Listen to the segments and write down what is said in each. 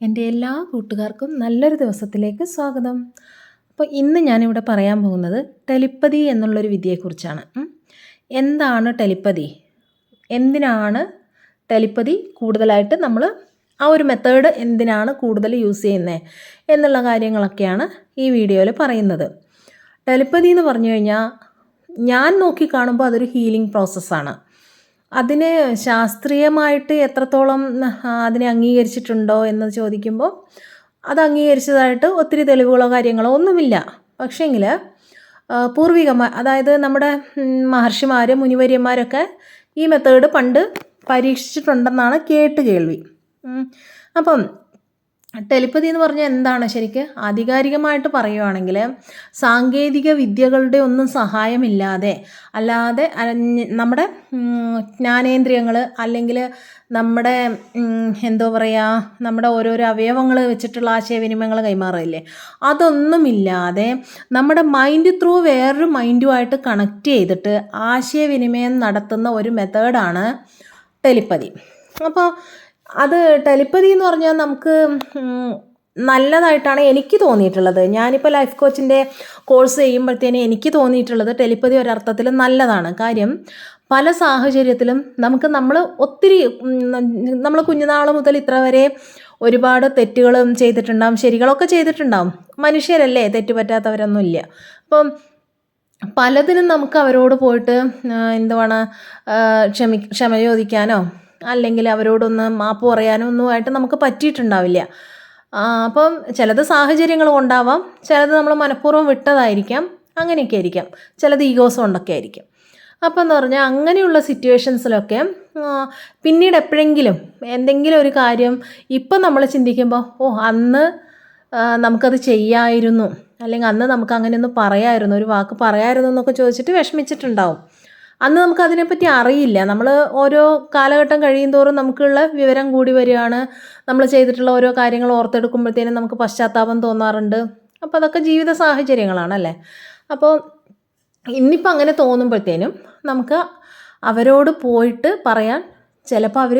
എന്റെ എല്ലാ കൂട്ടുകാർക്കും നല്ലൊരു ദിവസത്തിലേക്ക് സ്വാഗതം. അപ്പോൾ ഇന്ന് ഞാനിവിടെ പറയാൻ പോകുന്നത് ടെലിപ്പതി എന്നുള്ളൊരു വിദ്യയെക്കുറിച്ചാണ്. എന്താണ് ടെലിപ്പതി? എന്തിനാണ് ടെലിപ്പതി കൂടുതലായിട്ട് നമ്മൾ ആ ഒരു മെത്തേഡ് എന്തിനാണ് കൂടുതൽ യൂസ് ചെയ്യുന്നത് എന്നുള്ള കാര്യങ്ങളൊക്കെയാണ് ഈ വീഡിയോയിൽ പറയുന്നത്. ടെലിപ്പതി എന്ന് പറഞ്ഞു കഴിഞ്ഞാൽ ഞാൻ നോക്കി കാണുമ്പോൾ അതൊരു ഹീലിംഗ് പ്രോസസ്സാണ്. അതിന് ശാസ്ത്രീയമായിട്ട് എത്രത്തോളം അതിനെ അംഗീകരിച്ചിട്ടുണ്ടോ എന്ന് ചോദിക്കുമ്പോൾ അത് അംഗീകരിച്ചതായിട്ട് ഒത്തിരി തെളിവുകളോ കാര്യങ്ങളോ ഒന്നുമില്ല പക്ഷേങ്കിൽ പൂർവികന്മാർ അതായത് നമ്മുടെ മഹർഷിമാർ മുനിവര്യന്മാരൊക്കെ ഈ മെത്തേഡ് പണ്ട് പരീക്ഷിച്ചിട്ടുണ്ടെന്നാണ് കേട്ട് കേൾവി. അപ്പം ടെലിപ്പതി എന്ന് പറഞ്ഞാൽ എന്താണ് ശരിക്ക്? ആധികാരികമായിട്ട് പറയുവാണെങ്കിൽ സാങ്കേതിക വിദ്യകളുടെ ഒന്നും സഹായമില്ലാതെ അല്ലാതെ നമ്മുടെ ജ്ഞാനേന്ദ്രിയങ്ങൾ അല്ലെങ്കിൽ നമ്മുടെ എന്തോ പറയുക നമ്മുടെ ഓരോരോ അവയവങ്ങൾ വെച്ചിട്ടുള്ള ആശയവിനിമയങ്ങൾ കൈമാറില്ലേ അതൊന്നുമില്ലാതെ നമ്മുടെ മൈൻഡ് ത്രൂ വേറൊരു മൈൻഡുമായിട്ട് കണക്റ്റ് ചെയ്തിട്ട് ആശയവിനിമയം നടത്തുന്ന ഒരു മെത്തേഡാണ് ടെലിപ്പതി. അപ്പോൾ അത് ടെലിപ്പതി എന്ന് പറഞ്ഞാൽ നമുക്ക് നല്ലതായിട്ടാണ് എനിക്ക് തോന്നിയിട്ടുള്ളത്. ഞാനിപ്പോൾ ലൈഫ് കോച്ചിന്റെ കോഴ്സ് ചെയ്യുമ്പോഴത്തേനും എനിക്ക് തോന്നിയിട്ടുള്ളത് ടെലിപ്പതി ഒരർത്ഥത്തിൽ നല്ലതാണ്. കാര്യം പല സാഹചര്യത്തിലും നമുക്ക് നമ്മൾ ഒത്തിരി നമ്മൾ കുഞ്ഞുനാൾ മുതൽ ഇത്ര വരെ ഒരുപാട് തെറ്റുകളും ചെയ്തിട്ടുണ്ടാവും ശരികളൊക്കെ ചെയ്തിട്ടുണ്ടാവും. മനുഷ്യരല്ലേ തെറ്റുപറ്റാത്തവരൊന്നും ഇല്ല അപ്പം പലതിനും നമുക്ക് അവരോട് പോയിട്ട് എന്തുവാണ് ക്ഷമി ക്ഷമ ചോദിക്കാനോ അല്ലെങ്കിൽ അവരോടൊന്ന് മാപ്പ് പറയാനോ ഒന്നുമായിട്ട് നമുക്ക് പറ്റിയിട്ടുണ്ടാവില്ല. അപ്പം ചിലത് സാഹചര്യങ്ങൾ കൊണ്ടാവാം ചിലത് നമ്മൾ മനഃപൂർവം വിട്ടതായിരിക്കാം അങ്ങനെയൊക്കെ ആയിരിക്കാം. ചിലത് ഈഗോസ് കൊണ്ടൊക്കെ ആയിരിക്കും. അപ്പം എന്ന് പറഞ്ഞാൽ അങ്ങനെയുള്ള സിറ്റുവേഷൻസിലൊക്കെ പിന്നീട് എപ്പോഴെങ്കിലും എന്തെങ്കിലും ഒരു കാര്യം ഇപ്പം നമ്മൾ ചിന്തിക്കുമ്പോൾ ഓ അന്ന് നമുക്കത് ചെയ്യായിരുന്നു അല്ലെങ്കിൽ അന്ന് നമുക്ക് അങ്ങനെയൊന്ന് പറയായിരുന്നു ഒരു വാക്ക് പറയായിരുന്നു എന്നൊക്കെ ചോദിച്ചിട്ട് വിഷമിച്ചിട്ടുണ്ടാവും. അന്ന് നമുക്ക് അതിനെപ്പറ്റി അറിയില്ല. നമ്മൾ ഓരോ കാലഘട്ടം കഴിയും തോറും നമുക്കുള്ള വിവരം കൂടി വരികയാണ്. നമ്മൾ ചെയ്തിട്ടുള്ള ഓരോ കാര്യങ്ങൾ ഓർത്തെടുക്കുമ്പോഴത്തേനും നമുക്ക് പശ്ചാത്താപം തോന്നാറുണ്ട്. അപ്പോൾ അതൊക്കെ ജീവിത സാഹചര്യങ്ങളാണല്ലേ? അപ്പോൾ ഇന്നിപ്പോൾ അങ്ങനെ തോന്നുമ്പോഴത്തേനും നമുക്ക് അവരോട് പോയിട്ട് പറയാൻ ചിലപ്പോൾ അവർ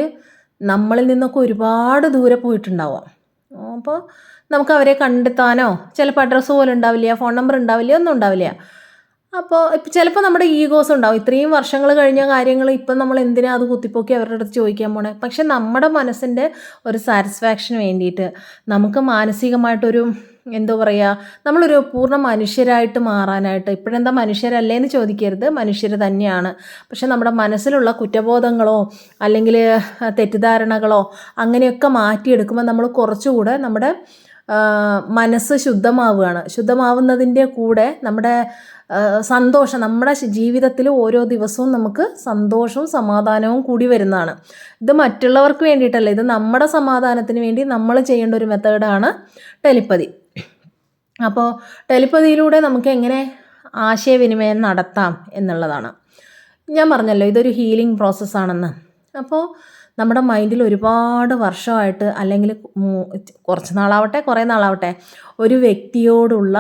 നമ്മളിൽ നിന്നൊക്കെ ഒരുപാട് ദൂരെ പോയിട്ടുണ്ടാവാം. അപ്പോൾ നമുക്ക് അവരെ കണ്ടെത്താനോ ചിലപ്പോൾ അഡ്രസ്സ് പോലും ഉണ്ടാവില്ല ഫോൺ നമ്പർ ഉണ്ടാവില്ല ഒന്നും ഉണ്ടാവില്ല. അപ്പോൾ ഇപ്പം ചിലപ്പോൾ നമ്മുടെ ഈഗോസ് ഉണ്ടാവും. ഇത്രയും വർഷങ്ങൾ കഴിഞ്ഞ കാര്യങ്ങൾ ഇപ്പം നമ്മൾ എന്തിനാ അത് കുത്തിപ്പോക്കി അവരുടെ അടുത്ത് ചോദിക്കാൻ പോണേ? പക്ഷെ നമ്മുടെ മനസ്സിന്റെ ഒരു സാറ്റിസ്ഫാക്ഷന് വേണ്ടിയിട്ട് നമുക്ക് മാനസികമായിട്ടൊരു എന്തോ പറയുക നമ്മളൊരു പൂർണ മനുഷ്യരായിട്ട് മാറാനായിട്ട് ഇപ്പോഴെന്താ മനുഷ്യരല്ലേ എന്ന് ചോദിക്കരുത്. മനുഷ്യർ തന്നെയാണ്. പക്ഷെ നമ്മുടെ മനസ്സിലുള്ള കുറ്റബോധങ്ങളോ അല്ലെങ്കിൽ തെറ്റിദ്ധാരണകളോ അങ്ങനെയൊക്കെ മാറ്റിയെടുക്കുമ്പോൾ നമ്മൾ കുറച്ചുകൂടെ നമ്മുടെ മനസ്സ് ശുദ്ധമാവുകയാണ്. ശുദ്ധമാവുന്നതിന്റെ കൂടെ നമ്മുടെ സന്തോഷം. നമ്മുടെ ജീവിതത്തിൽ ഓരോ ദിവസവും നമുക്ക് സന്തോഷവും സമാധാനവും കൂടി വരുന്നതാണ്. ഇത് മറ്റുള്ളവർക്ക് വേണ്ടിയിട്ടല്ല ഇത് നമ്മുടെ സമാധാനത്തിന് വേണ്ടി നമ്മൾ ചെയ്യേണ്ട ഒരു മെത്തേഡാണ് ടെലിപ്പതി. അപ്പോൾ ടെലിപ്പതിയിലൂടെ നമുക്ക് എങ്ങനെ ആശയവിനിമയം നടത്താം എന്നുള്ളതാണ്. ഞാൻ പറഞ്ഞല്ലോ ഇതൊരു ഹീലിംഗ് പ്രോസസ്സാണെന്ന്. അപ്പോൾ നമ്മുടെ മൈൻഡിൽ ഒരുപാട് വർഷമായിട്ട് അല്ലെങ്കിൽ കുറച്ച് നാളാവട്ടെ കുറേ നാളാവട്ടെ ഒരു വ്യക്തിയോടുള്ള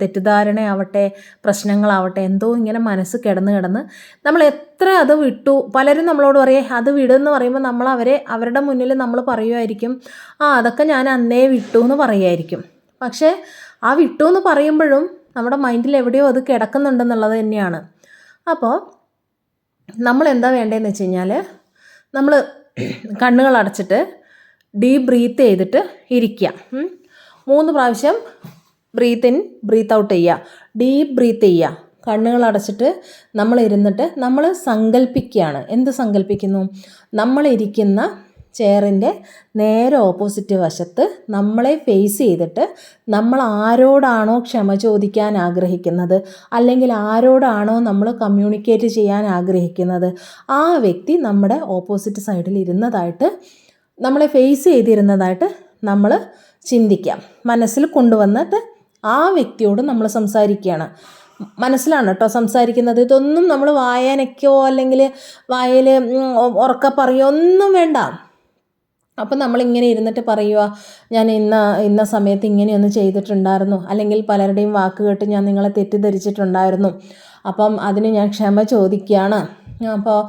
തെറ്റിദ്ധാരണയാവട്ടെ പ്രശ്നങ്ങളാവട്ടെ എന്തോ ഇങ്ങനെ മനസ്സ് കിടന്ന് കിടന്ന് നമ്മൾ എത്ര അത് വിട്ടു. പലരും നമ്മളോട് പറയേ അത് വിടുമെന്ന് പറയുമ്പോൾ നമ്മൾ അവരെ അവരുടെ മുന്നിൽ നമ്മൾ പറയുമായിരിക്കും ആ അതൊക്കെ ഞാൻ അന്നേ വിട്ടു എന്ന് പറയുമായിരിക്കും. പക്ഷേ ആ വിട്ടു എന്ന് പറയുമ്പോഴും നമ്മുടെ മൈൻഡിൽ എവിടെയോ അത് കിടക്കുന്നുണ്ടെന്നുള്ളത് തന്നെയാണ്. അപ്പോൾ നമ്മൾ എന്താ വേണ്ടതെന്ന് വെച്ച് കഴിഞ്ഞാൽ നമ്മൾ കണ്ണുകൾ അടച്ചിട്ട് ഡീപ്പ് ബ്രീത്ത് ചെയ്തിട്ട് ഇരിക്കുക. മൂന്ന് പ്രാവശ്യം ബ്രീത്ത് ഇൻ ബ്രീത്ത് ഔട്ട് ചെയ്യുക. ഡീപ്പ് ബ്രീത്ത് ചെയ്യുക. കണ്ണുകൾ അടച്ചിട്ട് നമ്മൾ ഇരുന്നിട്ട് നമ്മൾ സങ്കല്പിക്കുകയാണ് എന്ത് സങ്കല്പിക്കുന്നു നമ്മളിരിക്കുന്ന ചെയറിന്റെ നേരെ ഓപ്പോസിറ്റ് വശത്ത് നമ്മളെ ഫേസ് ചെയ്തിട്ട് നമ്മൾ ആരോടാണോ ക്ഷമ ചോദിക്കാൻ ആഗ്രഹിക്കുന്നത്? അല്ലെങ്കിൽ ആരോടാണോ നമ്മൾ കമ്മ്യൂണിക്കേറ്റ് ചെയ്യാൻ ആഗ്രഹിക്കുന്നത്? ആ വ്യക്തി നമ്മുടെ ഓപ്പോസിറ്റ് സൈഡിൽ ഇരുന്നതായിട്ട് നമ്മളെ ഫേസ് ചെയ്തിരുന്നതായിട്ട് നമ്മൾ ചിന്തിക്കാം. മനസ്സിൽ കൊണ്ടുവന്നിട്ട് ആ വ്യക്തിയോട് നമ്മൾ സംസാരിക്കുകയാണ്. മനസ്സിലാണ് കേട്ടോ സംസാരിക്കുന്നത്. ഇതൊന്നും നമ്മൾ വായനയ്ക്കോ അല്ലെങ്കിൽ വായയിൽ ഉറക്ക പറയോ ഒന്നും വേണ്ട. അപ്പം നമ്മളിങ്ങനെ ഇരുന്നിട്ട് പറയുക ഞാൻ ഇന്ന ഇന്ന സമയത്ത് ഇങ്ങനെയൊന്ന് ചെയ്തിട്ടുണ്ടായിരുന്നു. അല്ലെങ്കിൽ പലരുടെയും വാക്ക് കേട്ട് ഞാൻ നിങ്ങളെ തെറ്റിദ്ധരിച്ചിട്ടുണ്ടായിരുന്നു. അപ്പം അതിന് ഞാൻ ക്ഷമ ചോദിക്കുകയാണ്. അപ്പോൾ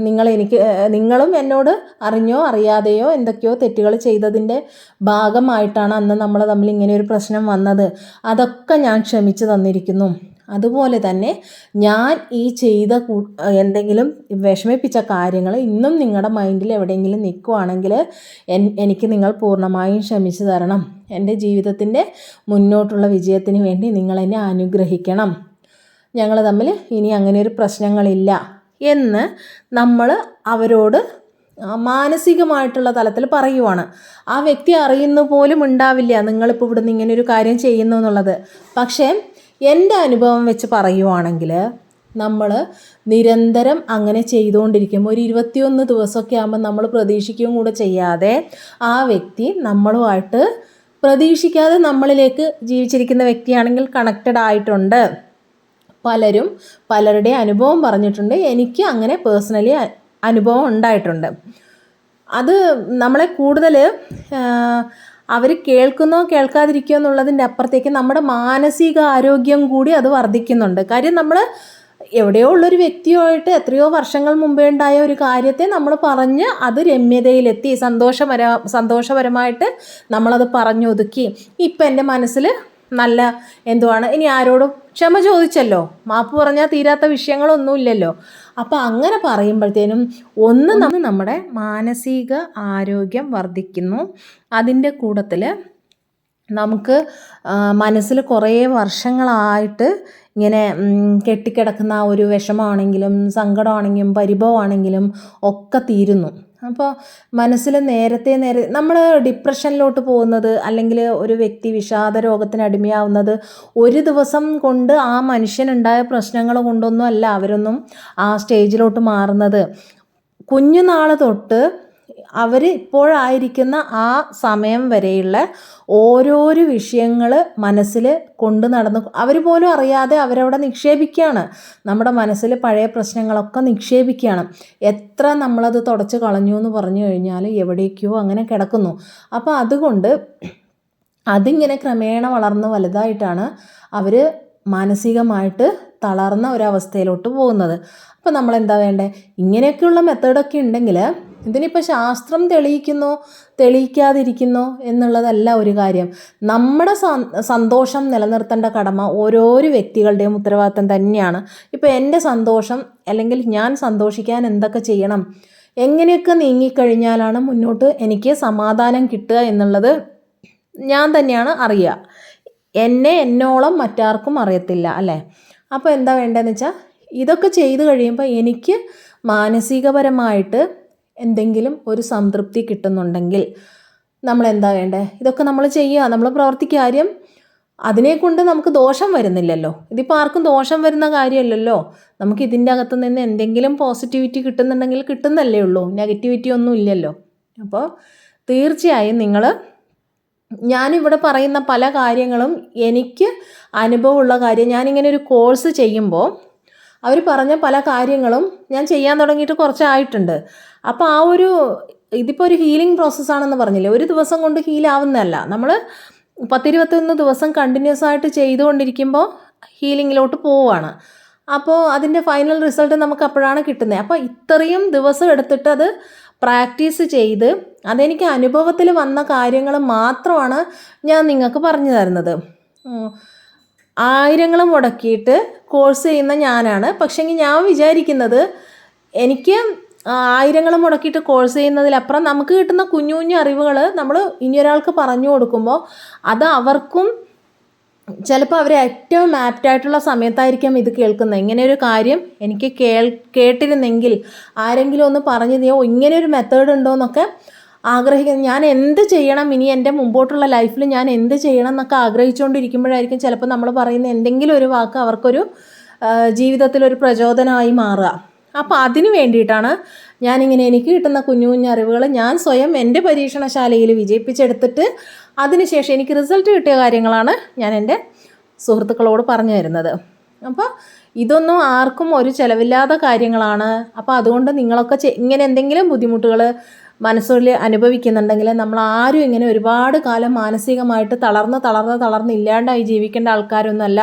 നിങ്ങൾ എനിക്ക് നിങ്ങളും എന്നോട് അറിഞ്ഞോ അറിയാതെയോ എന്തൊക്കെയോ തെറ്റുകൾ ചെയ്തതിന്റെ ഭാഗമായിട്ടാണ് അന്ന് നമ്മൾ തമ്മിൽ ഇങ്ങനെ ഒരു പ്രശ്നം വന്നത്. അതൊക്കെ ഞാൻ ക്ഷമിച്ചു തന്നിരിക്കുന്നു. അതുപോലെ തന്നെ ഞാൻ ഈ ചെയ്ത എന്തെങ്കിലും വിഷമിപ്പിച്ച കാര്യങ്ങൾ ഇന്നും നിങ്ങളുടെ മൈൻഡിൽ എവിടെയെങ്കിലും നിൽക്കുവാണെങ്കിൽ എനിക്ക് നിങ്ങൾ പൂർണമായും ക്ഷമിച്ചു തരണം. എന്റെ ജീവിതത്തിന്റെ മുന്നോട്ടുള്ള വിജയത്തിന് വേണ്ടി നിങ്ങൾ എന്നെ അനുഗ്രഹിക്കണം. ഞങ്ങൾ തമ്മിൽ ഇനി അങ്ങനെ ഒരു പ്രശ്നങ്ങളില്ല എന്ന് നമ്മൾ അവരോട് മാനസികമായിട്ടുള്ള തലത്തിൽ പറയുവാണ്. ആ വ്യക്തി അറിയുന്ന പോലും ഉണ്ടാവില്ല നിങ്ങളിപ്പോൾ ഇവിടുന്ന് ഇങ്ങനെ ഒരു കാര്യം ചെയ്യുന്നു എന്നുള്ളത്. പക്ഷേ എന്റെ അനുഭവം വെച്ച് പറയുവാണെങ്കിൽ നമ്മൾ നിരന്തരം അങ്ങനെ ചെയ്തുകൊണ്ടിരിക്കുമ്പോൾ ഒരു ഇരുപത്തിയൊന്ന് ദിവസമൊക്കെ ആകുമ്പോൾ നമ്മൾ പ്രതീക്ഷിക്കുകയും കൂടെ ചെയ്യാതെ ആ വ്യക്തി നമ്മളുമായിട്ട് പ്രതീക്ഷിക്കാതെ നമ്മളിലേക്ക് ജീവിച്ചിരിക്കുന്ന വ്യക്തിയാണെങ്കിൽ കണക്റ്റഡ് ആയിട്ടുണ്ട്. പലരും പലരുടെ അനുഭവം പറഞ്ഞിട്ടുണ്ട്. എനിക്ക് അങ്ങനെ പേഴ്സണലി അനുഭവം ഉണ്ടായിട്ടുണ്ട്. അത് നമ്മളെ കൂടുതൽ അവർ കേൾക്കുന്നോ കേൾക്കാതിരിക്കുകയോ എന്നുള്ളതിന്റെ അപ്പുറത്തേക്ക് നമ്മുടെ മാനസിക ആരോഗ്യം കൂടി അത് വർദ്ധിക്കുന്നുണ്ട്. കാര്യം നമ്മൾ എവിടെയോ ഉള്ളൊരു വ്യക്തിയുമായിട്ട് എത്രയോ വർഷങ്ങൾ മുമ്പേ ഉണ്ടായ ഒരു കാര്യത്തെ നമ്മൾ പറഞ്ഞ് അത് രമ്യതയിലെത്തി സന്തോഷപര സന്തോഷപരമായിട്ട് നമ്മളത് പറഞ്ഞൊതുക്കി. ഇപ്പം എന്റെ മനസ്സിൽ നല്ല എന്തുവാണ്? ഇനി ആരോടും ക്ഷമ ചോദിച്ചല്ലോ. മാപ്പ് പറഞ്ഞാൽ തീരാത്ത വിഷയങ്ങളൊന്നുമില്ലല്ലോ. അപ്പോൾ അങ്ങനെ പറയുമ്പോഴത്തേനും ഒന്ന് നമ്മൾ നമ്മുടെ മാനസിക ആരോഗ്യം വർദ്ധിക്കുന്നു. അതിന്റെ കൂട്ടത്തിൽ നമുക്ക് മനസ്സിൽ കുറേ വർഷങ്ങളായിട്ട് ഇങ്ങനെ കെട്ടിക്കിടക്കുന്ന ഒരു വിഷമമാണെങ്കിലും സങ്കടമാണെങ്കിലും പരിഭവമാണെങ്കിലും ഒക്കെ തീരുന്നു. അപ്പോൾ മനസ്സിൽ നേരത്തെ നേരെ നമ്മൾ ഡിപ്രഷനിലോട്ട് പോകുന്നത് അല്ലെങ്കിൽ ഒരു വ്യക്തി വിഷാദ രോഗത്തിന് അടിമയാവുന്നത് ഒരു ദിവസം കൊണ്ട് ആ മനുഷ്യനുണ്ടായ പ്രശ്നങ്ങൾ കൊണ്ടൊന്നും അല്ല അവരൊന്നും ആ സ്റ്റേജിലോട്ട് മാറുന്നത്. കുഞ്ഞുനാൾ തൊട്ട് അവർ ഇപ്പോഴായിരിക്കുന്ന ആ സമയം വരെയുള്ള ഓരോരോ വിഷയങ്ങൾ മനസ്സിൽ കൊണ്ടു നടന്ന്. അവർ പോലും അറിയാതെ അവരവിടെ നിക്ഷേപിക്കുകയാണ്. നമ്മുടെ മനസ്സിൽ പഴയ പ്രശ്നങ്ങളൊക്കെ നിക്ഷേപിക്കുകയാണ്. എത്ര നമ്മളത് തുടച്ച് കളഞ്ഞു എന്ന് പറഞ്ഞു കഴിഞ്ഞാൽ എവിടേക്കോ അങ്ങനെ കിടക്കുന്നു. അപ്പോൾ അതുകൊണ്ട് അതിങ്ങനെ ക്രമേണ വളർന്ന് വലുതായിട്ടാണ് അവർ മാനസികമായിട്ട് തളർന്ന ഒരവസ്ഥയിലോട്ട് പോകുന്നത്. അപ്പോൾ നമ്മൾ എന്താ വേണ്ടേ? ഇങ്ങനെയൊക്കെയുള്ള മെത്തേഡൊക്കെ ഉണ്ടെങ്കിൽ ഇതിനിപ്പോൾ ശാസ്ത്രം തെളിയിക്കുന്നോ തെളിയിക്കാതിരിക്കുന്നോ എന്നുള്ളതല്ല ഒരു കാര്യം. നമ്മുടെ സന്തോഷം നിലനിർത്തേണ്ട കടമ ഓരോരോ വ്യക്തികളുടെയും ഉത്തരവാദിത്തം തന്നെയാണ്. ഇപ്പോൾ എന്റെ സന്തോഷം അല്ലെങ്കിൽ ഞാൻ സന്തോഷിക്കാൻ എന്തൊക്കെ ചെയ്യണം? എങ്ങനെയൊക്കെ നീങ്ങിക്കഴിഞ്ഞാലാണ് മുന്നോട്ട് എനിക്ക് സമാധാനം കിട്ടുക എന്നുള്ളത് ഞാൻ തന്നെയാണ് അറിയുക. എന്നെ എന്നോളം മറ്റാർക്കും അറിയത്തില്ല അല്ലേ? അപ്പോൾ എന്താ വേണ്ടതെന്ന് വെച്ചാൽ ഇതൊക്കെ ചെയ്തു കഴിയുമ്പോൾ എനിക്ക് മാനസികപരമായിട്ട് എന്തെങ്കിലും ഒരു സംതൃപ്തി കിട്ടുന്നുണ്ടെങ്കിൽ നമ്മൾ എന്താ വേണ്ടേ? ഇതൊക്കെ നമ്മൾ ചെയ്യുക നമ്മൾ പ്രവർത്തിക്കാര്യം അതിനെ കൊണ്ട് നമുക്ക് ദോഷം വരുന്നില്ലല്ലോ. ഇതിപ്പോൾ ആർക്കും ദോഷം വരുന്ന കാര്യമല്ലല്ലോ. നമുക്ക് ഇതിന്റെ അകത്ത് നിന്ന് എന്തെങ്കിലും പോസിറ്റിവിറ്റി കിട്ടുന്നുണ്ടെങ്കിൽ കിട്ടുന്നല്ലേ ഉള്ളൂ. നെഗറ്റിവിറ്റി ഒന്നും ഇല്ലല്ലോ. അപ്പോൾ തീർച്ചയായും നിങ്ങൾ ഞാനിവിടെ പറയുന്ന പല കാര്യങ്ങളും എനിക്ക് അനുഭവമുള്ള കാര്യം. ഞാനിങ്ങനെ ഒരു കോഴ്സ് ചെയ്യുമ്പോൾ അവർ പറഞ്ഞ പല കാര്യങ്ങളും ഞാൻ ചെയ്യാൻ തുടങ്ങിയിട്ട് കുറച്ചായിട്ടുണ്ട്. അപ്പോൾ ആ ഒരു ഇതിപ്പോൾ ഒരു ഹീലിംഗ് പ്രോസസ്സാണെന്ന് പറഞ്ഞില്ലേ? ഒരു ദിവസം കൊണ്ട് ഹീലാവുന്നതല്ല നമ്മൾ പത്തിരുപത്തൊന്ന് ദിവസം കണ്ടിന്യൂസ് ആയിട്ട് ചെയ്തുകൊണ്ടിരിക്കുമ്പോൾ ഹീലിങ്ങിലോട്ട് പോവുകയാണ് അപ്പോൾ അതിന്റെ ഫൈനൽ റിസൾട്ട് നമുക്ക് അപ്പോഴാണ് കിട്ടുന്നത് അപ്പോൾ ഇത്രയും ദിവസം എടുത്തിട്ട് അത് പ്രാക്ടീസ് ചെയ്ത് അതെനിക്ക് അനുഭവത്തിൽ വന്ന കാര്യങ്ങൾ മാത്രമാണ് ഞാൻ നിങ്ങൾക്ക് പറഞ്ഞു തരുന്നത്. ആയിരങ്ങൾ മുടക്കിയിട്ട് കോഴ്സ് ചെയ്യുന്ന ഞാനാണ്. പക്ഷേങ്കിൽ ഞാൻ വിചാരിക്കുന്നത് എനിക്ക് ആയിരങ്ങൾ മുടക്കിയിട്ട് കോഴ്സ് ചെയ്യുന്നതിലപ്പുറം നമുക്ക് കിട്ടുന്ന കുഞ്ഞു കുഞ്ഞു അറിവുകൾ നമ്മൾ ഇനിയൊരാൾക്ക് പറഞ്ഞു കൊടുക്കുമ്പോൾ അത് അവർക്കും ചിലപ്പോൾ അവർ ഏറ്റവും ആപ്റ്റായിട്ടുള്ള സമയത്തായിരിക്കും ഇത് കേൾക്കുന്നത്. ഇങ്ങനെ ഒരു കാര്യം എനിക്ക് കേൾ കേട്ടിരുന്നെങ്കിൽ ആരെങ്കിലും ഒന്ന് പറഞ്ഞു തരുമോ ഇങ്ങനെ ഒരു മെത്തേഡ് ഉണ്ടോ എന്നൊക്കെ ആഗ്രഹിക്കുന്നത് ഞാൻ എന്ത് ചെയ്യണം? ഇനി എന്റെ മുമ്പോട്ടുള്ള ലൈഫിൽ ഞാൻ എന്ത് ചെയ്യണം എന്നൊക്കെ ആഗ്രഹിച്ചുകൊണ്ടിരിക്കുമ്പോഴായിരിക്കും ചിലപ്പോൾ നമ്മൾ പറയുന്ന എന്തെങ്കിലും ഒരു വാക്ക് അവർക്കൊരു ജീവിതത്തിലൊരു പ്രചോദനമായി മാറുക. അപ്പോൾ അതിന് വേണ്ടിയിട്ടാണ് ഞാനിങ്ങനെ എനിക്ക് കിട്ടുന്ന കുഞ്ഞു കുഞ്ഞു അറിവുകൾ ഞാൻ സ്വയം എന്റെ പരീക്ഷണശാലയിൽ വിജയിപ്പിച്ചെടുത്തിട്ട് അതിനുശേഷം എനിക്ക് റിസൾട്ട് കിട്ടിയ കാര്യങ്ങളാണ് ഞാൻ എന്റെ സുഹൃത്തുക്കളോട് പറഞ്ഞു തരുന്നത്. അപ്പോൾ ഇതൊന്നും ആർക്കും ഒരു ചിലവില്ലാത്ത കാര്യങ്ങളാണ്. അപ്പോൾ അതുകൊണ്ട് നിങ്ങളൊക്കെ ഇങ്ങനെ എന്തെങ്കിലും ബുദ്ധിമുട്ടുകൾ മനസ്സിൽ അനുഭവിക്കുന്നുണ്ടെങ്കിൽ നമ്മൾ ആരും ഇങ്ങനെ ഒരുപാട് കാലം മാനസികമായിട്ട് തളർന്ന് തളർന്ന് തളർന്ന് ഇല്ലാണ്ടായി ജീവിക്കേണ്ട ആൾക്കാരൊന്നുമല്ല.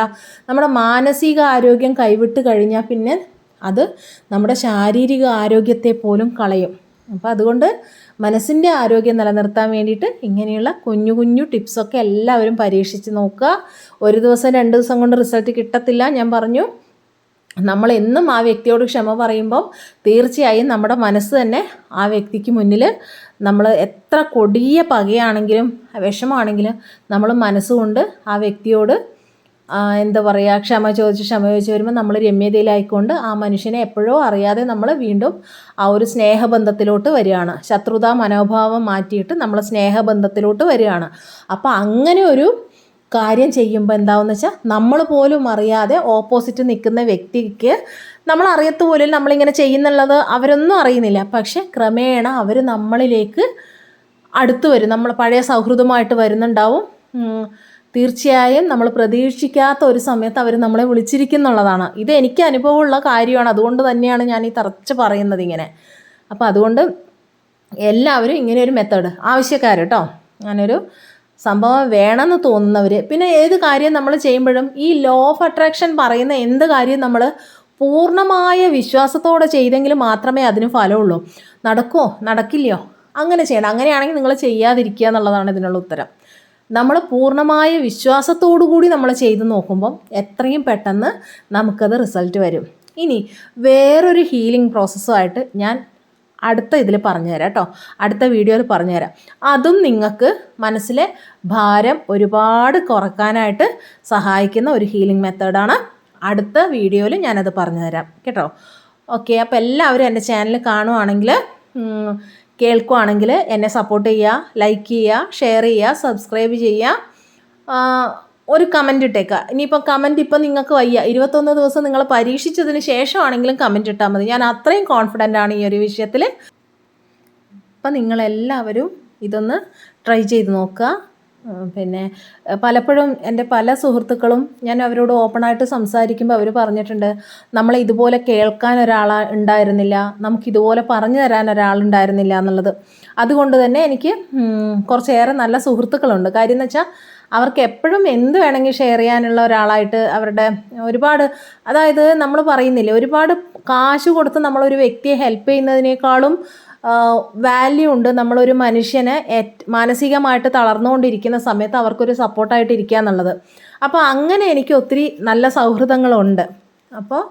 നമ്മുടെ മാനസിക ആരോഗ്യം കൈവിട്ട് കഴിഞ്ഞാൽ പിന്നെ അത് നമ്മുടെ ശാരീരിക ആരോഗ്യത്തെ പോലും കളയും. അപ്പോൾ അതുകൊണ്ട് മനസ്സിന്റെ ആരോഗ്യം നിലനിർത്താൻ വേണ്ടിയിട്ട് ഇങ്ങനെയുള്ള കുഞ്ഞു കുഞ്ഞു ടിപ്സൊക്കെ എല്ലാവരും പരീക്ഷിച്ച് നോക്കുക. ഒരു ദിവസം രണ്ട് ദിവസം കൊണ്ട് റിസൾട്ട് കിട്ടത്തില്ല ഞാൻ പറഞ്ഞു. നമ്മൾ എന്നും ആ വ്യക്തിയോട് ക്ഷമ പറയുമ്പം തീർച്ചയായും നമ്മുടെ മനസ്സ് തന്നെ ആ വ്യക്തിക്ക് മുന്നിൽ നമ്മൾ എത്ര കൊടിയ പകയാണെങ്കിലും വിഷമാണെങ്കിലും നമ്മൾ മനസ്സുകൊണ്ട് ആ വ്യക്തിയോട് എന്താ പറയുക ക്ഷമ ചോദിച്ച് ക്ഷമ ചോദിച്ച് വരുമ്പോൾ നമ്മൾ രമ്യതയിലായിക്കൊണ്ട് ആ മനുഷ്യനെ എപ്പോഴോ അറിയാതെ നമ്മൾ വീണ്ടും ആ ഒരു സ്നേഹബന്ധത്തിലോട്ട് വരികയാണ്. ശത്രുതാ മനോഭാവം മാറ്റിയിട്ട് നമ്മൾ സ്നേഹബന്ധത്തിലോട്ട് വരികയാണ്. അപ്പോൾ അങ്ങനെ ഒരു കാര്യം ചെയ്യുമ്പോൾ എന്താവെന്ന് വെച്ചാൽ നമ്മൾ പോലും അറിയാതെ ഓപ്പോസിറ്റ് നിൽക്കുന്ന വ്യക്തിക്ക് നമ്മൾ അറിയത്ത് പോലും നമ്മളിങ്ങനെ ചെയ്യുന്നുള്ളത് അവരൊന്നും അറിയുന്നില്ല. പക്ഷെ ക്രമേണ അവർ നമ്മളിലേക്ക് അടുത്ത് വരും. നമ്മൾ പഴയ സൗഹൃദമായിട്ട് വരുന്നുണ്ടാവും. തീർച്ചയായും നമ്മൾ പ്രതീക്ഷിക്കാത്ത ഒരു സമയത്ത് അവർ നമ്മളെ വിളിച്ചിരിക്കുന്നുള്ളതാണ്. ഇത് എനിക്ക് അനുഭവമുള്ള കാര്യമാണ്. അതുകൊണ്ട് തന്നെയാണ് ഞാൻ ഈ തറച്ച് പറയുന്നത് ഇങ്ങനെ. അപ്പോൾ അതുകൊണ്ട് എല്ലാവരും ഇങ്ങനെ ഒരു മെത്തേഡ് ആവശ്യക്കാർ കേട്ടോ അങ്ങനൊരു സംഭവം വേണമെന്ന് തോന്നുന്നവർ പിന്നെ ഏത് കാര്യം നമ്മൾ ചെയ്യുമ്പോഴും ഈ ലോ ഓഫ് അട്രാക്ഷൻ പറയുന്ന എന്ത് കാര്യം നമ്മൾ പൂർണമായ വിശ്വാസത്തോടെ ചെയ്തെങ്കിൽ മാത്രമേ അതിന് ഫലമുള്ളൂ. നടക്കുമോ നടക്കില്ലയോ? അങ്ങനെ ചെയ്യണം. അങ്ങനെയാണെങ്കിൽ നിങ്ങൾ ചെയ്യാതിരിക്കുക എന്നുള്ളതാണ് ഇതിനുള്ള ഉത്തരം. നമ്മൾ പൂർണമായ വിശ്വാസത്തോടു കൂടി നമ്മൾ ചെയ്ത് നോക്കുമ്പം എത്രയും പെട്ടെന്ന് നമുക്കത് റിസൾട്ട് വരും. ഇനി വേറൊരു ഹീലിംഗ് പ്രോസസ്സുമായിട്ട് ഞാൻ അടുത്ത ഇതിൽ പറഞ്ഞുതരാം കേട്ടോ. അടുത്ത വീഡിയോയിൽ പറഞ്ഞുതരാം. അതും നിങ്ങൾക്ക് മനസ്സിലെ ഭാരം ഒരുപാട് കുറക്കാനായിട്ട് സഹായിക്കുന്ന ഒരു ഹീലിംഗ് മെത്തേഡാണ് അടുത്ത വീഡിയോയിൽ ഞാനത് പറഞ്ഞുതരാം കേട്ടോ. ഓക്കെ അപ്പോൾ എല്ലാവരും എന്റെ ചാനൽ കാണുവാണെങ്കിൽ കേൾക്കുവാണെങ്കിൽ എന്നെ സപ്പോർട്ട് ചെയ്യുക ലൈക്ക് ചെയ്യുക ഷെയർ ചെയ്യുക സബ്സ്ക്രൈബ് ചെയ്യുക. ഒരു കമന്റ് ഇട്ടേക്കുക ഇനിയിപ്പോൾ കമന്റ് ഇപ്പം നിങ്ങൾക്ക് വയ്യ. ഇരുപത്തൊന്ന് ദിവസം നിങ്ങൾ പരീക്ഷിച്ചതിന് ശേഷമാണെങ്കിലും കമന്റ് ഇട്ടാൽ മതി. ഞാൻ അത്രയും കോൺഫിഡന്റ് ആണ് ഈ ഒരു വിഷയത്തിൽ അപ്പം നിങ്ങളെല്ലാവരും ഇതൊന്ന് ട്രൈ ചെയ്ത് നോക്കുക. പിന്നെ പലപ്പോഴും എന്റെ പല സുഹൃത്തുക്കളും ഞാൻ അവരോട് ഓപ്പണായിട്ട് സംസാരിക്കുമ്പോൾ അവർ പറഞ്ഞിട്ടുണ്ട് നമ്മളെ ഇതുപോലെ കേൾക്കാൻ ഒരാൾ ഉണ്ടായിരുന്നില്ല. നമുക്കിതുപോലെ പറഞ്ഞു തരാൻ ഒരാളുണ്ടായിരുന്നില്ല എന്നുള്ളത്. അതുകൊണ്ട് തന്നെ എനിക്ക് കുറച്ചേറെ നല്ല സുഹൃത്തുക്കളുണ്ട്. കാര്യം എന്ന് വെച്ചാൽ അവർക്ക് എപ്പോഴും എന്ത് വേണമെങ്കിൽ ഷെയർ ചെയ്യാനുള്ള ഒരാളായിട്ട് അവരുടെ ഒരുപാട് അതായത് നമ്മൾ പറയുന്നില്ലേ ഒരുപാട് കാശ് കൊടുത്ത് നമ്മളൊരു വ്യക്തിയെ ഹെൽപ്പ് ചെയ്യുന്നതിനേക്കാളും വാല്യൂ ഉണ്ട് നമ്മളൊരു മനുഷ്യനെ മാനസികമായിട്ട് തളർന്നുകൊണ്ടിരിക്കുന്ന സമയത്ത് അവർക്കൊരു സപ്പോർട്ടായിട്ട് ഇരിക്കുക എന്നുള്ളത്. അപ്പോൾ അങ്ങനെ എനിക്ക് ഒത്തിരി നല്ല സൗഹൃദങ്ങളുണ്ട്. അപ്പോൾ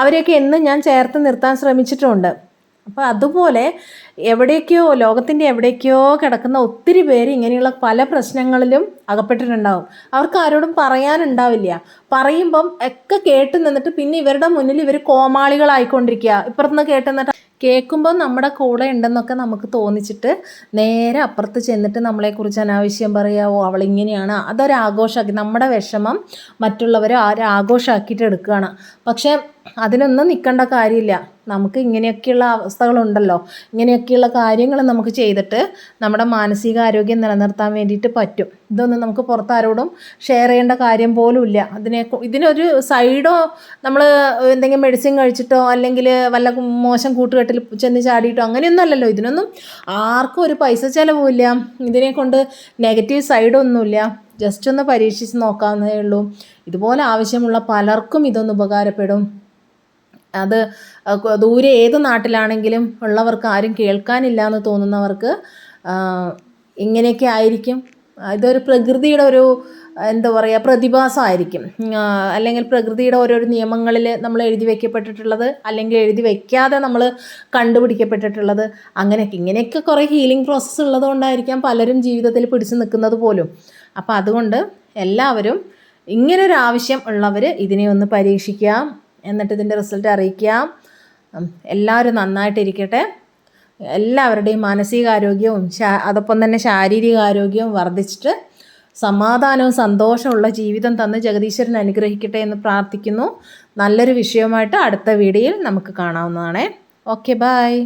അവരെയൊക്കെ എന്നും ഞാൻ ചേർത്ത് നിർത്താൻ ശ്രമിച്ചിട്ടുണ്ട്. അപ്പോൾ അതുപോലെ എവിടേക്കോ ലോകത്തിന്റെ എവിടേക്കോ കിടക്കുന്ന ഒത്തിരി പേര് ഇങ്ങനെയുള്ള പല പ്രശ്നങ്ങളിലും അകപ്പെട്ടിട്ടുണ്ടാവും. അവർക്ക് ആരോടും പറയാനുണ്ടാവില്ല. പറയുമ്പം ഒക്കെ കേട്ട് നിന്നിട്ട് പിന്നെ ഇവരുടെ മുന്നിൽ ഇവർ കോമാളികളായിക്കൊണ്ടിരിക്കുക. ഇപ്പുറത്തുനിന്ന് കേട്ട് നിന്നിട്ട് കേൾക്കുമ്പോൾ നമ്മുടെ കൂടെ ഉണ്ടെന്നൊക്കെ നമുക്ക് തോന്നിച്ചിട്ട് നേരെ അപ്പുറത്ത് ചെന്നിട്ട് നമ്മളെക്കുറിച്ച് അനാവശ്യം പറയാവോ അവളിങ്ങനെയാണ് അതൊരാഘോഷമാക്കി നമ്മുടെ വിഷമം മറ്റുള്ളവരെ ആരാഘോഷമാക്കിയിട്ട് എടുക്കുകയാണ്. പക്ഷേ അതിനൊന്നും നിൽക്കേണ്ട കാര്യമില്ല. നമുക്ക് ഇങ്ങനെയൊക്കെയുള്ള അവസ്ഥകളുണ്ടല്ലോ. ഇങ്ങനെയൊക്കെയുള്ള കാര്യങ്ങൾ നമുക്ക് ചെയ്തിട്ട് നമ്മുടെ മാനസികാരോഗ്യം നിലനിർത്താൻ വേണ്ടിയിട്ട് പറ്റും. ഇതൊന്നും നമുക്ക് പുറത്താരോടും ഷെയർ ചെയ്യേണ്ട കാര്യം പോലും ഇല്ല. അതിനെ ഇതിനൊരു സൈഡോ നമ്മൾ എന്തെങ്കിലും മെഡിസിൻ കഴിച്ചിട്ടോ അല്ലെങ്കിൽ വല്ല മോശം കൂട്ടുകെട്ടിൽ ചെന്ന് ചാടിയിട്ടോ അങ്ങനെയൊന്നും അല്ലല്ലോ. ഇതിനൊന്നും ആർക്കും ഒരു പൈസ ചിലവുമില്ല ഇതിനെ കൊണ്ട് നെഗറ്റീവ് സൈഡൊന്നുമില്ല ജസ്റ്റ് ഒന്ന് പരീക്ഷിച്ച് നോക്കാവുന്നതേ ഉള്ളൂ. ഇതുപോലെ ആവശ്യമുള്ള പലർക്കും ഇതൊന്ന് ഉപകാരപ്പെടും. അത് ദൂരെ ഏത് നാട്ടിലാണെങ്കിലും ഉള്ളവർക്ക് ആരും കേൾക്കാനില്ല എന്ന് തോന്നുന്നവർക്ക് ഇങ്ങനെയൊക്കെ ആയിരിക്കും. ഇതൊരു പ്രകൃതിയുടെ ഒരു എന്താ പറയുക പ്രതിഭാസമായിരിക്കും. അല്ലെങ്കിൽ പ്രകൃതിയുടെ ഓരോരോ നിയമങ്ങളിൽ നമ്മൾ എഴുതി വയ്ക്കപ്പെട്ടിട്ടുള്ളത് അല്ലെങ്കിൽ എഴുതി വയ്ക്കാതെ നമ്മൾ കണ്ടുപിടിക്കപ്പെട്ടിട്ടുള്ളത് അങ്ങനെയൊക്കെ ഇങ്ങനെയൊക്കെ കുറേ ഹീലിംഗ് പ്രോസസ്സ് ഉള്ളതുകൊണ്ടായിരിക്കാം പലരും ജീവിതത്തിൽ പിടിച്ചു നിൽക്കുന്നത് പോലും. അപ്പോൾ അതുകൊണ്ട് എല്ലാവരും ഇങ്ങനൊരു ആവശ്യം ഉള്ളവർ ഇതിനെ ഒന്ന് പരീക്ഷിക്കുക എന്നിട്ട് ഇതിന്റെ റിസൾട്ട് അറിയിക്കാം. എല്ലാവരും നന്നായിട്ടിരിക്കട്ടെ. എല്ലാവരുടെയും മാനസികാരോഗ്യവും ശാ അതോടൊപ്പം തന്നെ ശാരീരികാരോഗ്യവും വർദ്ധിച്ചിട്ട് സമാധാനവും സന്തോഷമുള്ള ജീവിതം തന്ന് ജഗദീശ്വരൻ അനുഗ്രഹിക്കട്ടെ എന്ന് പ്രാർത്ഥിക്കുന്നു. നല്ലൊരു വിഷയവുമായിട്ട് അടുത്ത വീഡിയോയിൽ നമുക്ക് കാണാവുന്നതാണേ. Okay bye